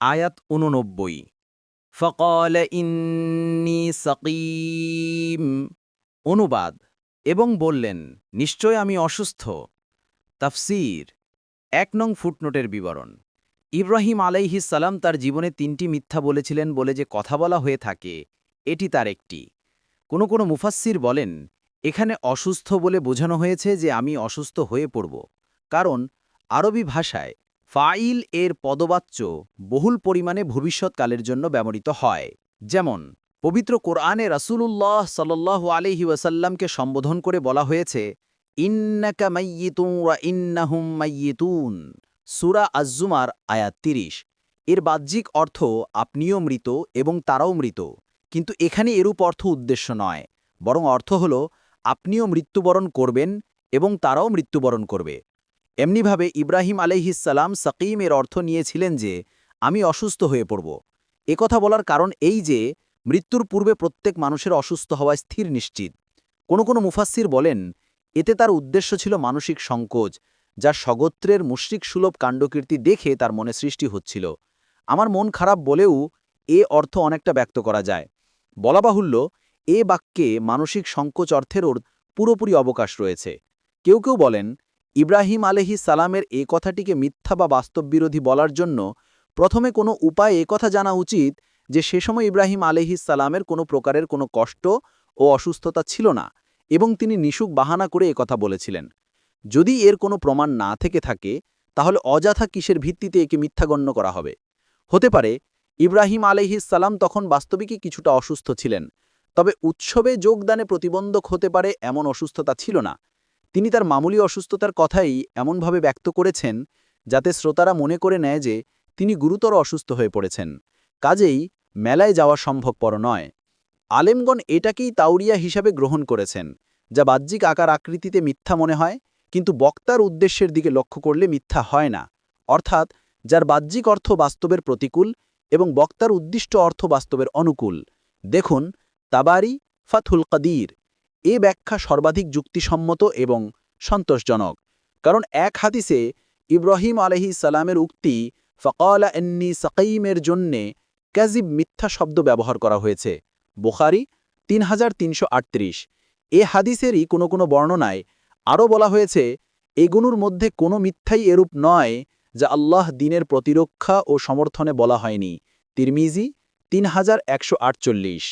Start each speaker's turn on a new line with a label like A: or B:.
A: আয়াত উননব্বই ফকল ইন্নি সকিম। অনুবাদ, এবং বললেন, নিশ্চয় আমি অসুস্থ। তাফসির, এক নং ফুটনোটের বিবরণ। ইব্রাহিম আলাইহিস সালাম তার জীবনে তিনটি মিথ্যা বলেছিলেন বলে যে কথা বলা হয়ে থাকে, এটি তার একটি। কোনো কোনো মুফাস্সির বলেন, এখানে অসুস্থ বলে বোঝানো হয়েছে যে আমি অসুস্থ হয়ে পড়ব। কারণ, আরবি ভাষায় ফাইল এর পদবাচ্য বহুল পরিমাণে ভবিষ্যৎকালের জন্য ব্যবহৃত হয়। যেমন, পবিত্র কোরআনে রাসূলুল্লাহ সাল্লাল্লাহু আলাইহি ওয়াসাল্লামকে সম্বোধন করে বলা হয়েছে, ইন্নাকা মাইয়িতুন ইন্নাহুম মাইয়িতুন। সূরা আজ-জুমার আয়াত ৩০ এর বাহ্যিক অর্থ, আপনিও মৃত এবং তারাও মৃত। কিন্তু এখানে এরূপ অর্থ উদ্দেশ্য নয়। বরং অর্থ হল, আপনিও মৃত্যুবরণ করবেন এবং তারাও মৃত্যুবরণ করবে। এমনিভাবে ইব্রাহিম আলাইহিসাল্লাম সাকিম এর অর্থ নিয়েছিলেন যে, আমি অসুস্থ হয়ে পড়ব। একথা বলার কারণ এই যে, মৃত্যুর পূর্বে প্রত্যেক মানুষের অসুস্থ হওয়া স্থির নিশ্চিত। কোনো কোনো মুফাসির বলেন, এতে তার উদ্দেশ্য ছিল মানসিক সংকোচ, যা স্বগোত্রের মুশ্রিক সুলভ কাণ্ডকীর্তি দেখে তার মনে সৃষ্টি হচ্ছিল। আমার মন খারাপ বলেও এ অর্থ অনেকটা ব্যক্ত করা যায়। বলা বাহুল্য, এ বাক্যে মানসিক সংকোচ অর্থের পুরোপুরি অবকাশ রয়েছে। কেউ কেউ বলেন ইব্রাহিম আলহি সালামের এ কথাটিকে মিথ্যা বা বাস্তববিরোধী বলার জন্য প্রথমে কোনো উপায় কথা জানা উচিত যে সে সময় ইব্রাহিম আলহি সালামের কোনো প্রকারের কোনো কষ্ট ও অসুস্থতা ছিল না এবং তিনি নিশুক বাহানা করে কথা বলেছিলেন। যদি এর কোনো প্রমাণ না থেকে থাকে, তাহলে অযথা কিসের ভিত্তিতে একে মিথ্যা গণ্য করা হবে? হতে পারে, ইব্রাহিম সালাম তখন বাস্তবিকই কিছুটা অসুস্থ ছিলেন, তবে উৎসবে যোগদানে প্রতিবন্ধক হতে পারে এমন অসুস্থতা ছিল না। তিনি তার মামুলি অসুস্থতার কথাই এমনভাবে ব্যক্ত করেছেন, যাতে শ্রোতারা মনে করে নেয় যে তিনি গুরুতর অসুস্থ হয়ে পড়েছেন। কাজেই মেলায় যাওয়া সম্ভবপর নয়। আলেমগণ এটাকেই তাউরিয়া হিসাবে গ্রহণ করেছেন, যা বাহ্যিক আকার আকৃতিতে মিথ্যা মনে হয়, কিন্তু বক্তার উদ্দেশ্যের দিকে লক্ষ্য করলে মিথ্যা হয় না। অর্থাৎ যার বাহ্যিক অর্থ বাস্তবের প্রতিকূল এবং বক্তার উদ্দিষ্ট অর্থ বাস্তবের অনুকূল। দেখুন, তাবারি ফাথুল কাদির। এ ব্যাখ্যা সর্বাধিক যুক্তিসম্মত এবং সন্তোষজনক। কারণ এক হাদিসে ইব্রাহিম আলহি সালামের উক্তি, ফকালা এন্নি সাকাইমের জন্যে ক্যাজিব মিথ্যা শব্দ ব্যবহার করা হয়েছে। বুখারি তিন এ হাদিসেরই কোনো কোনো বর্ণনায় আরও বলা হয়েছে এগুলোর মধ্যে কোনো মিথ্যাই এরূপ নয় যা আল্লাহ দিনের প্রতিরক্ষা ও সমর্থনে বলা হয়নি। তিরমিজি তিন হাজার একশো আটচল্লিশ।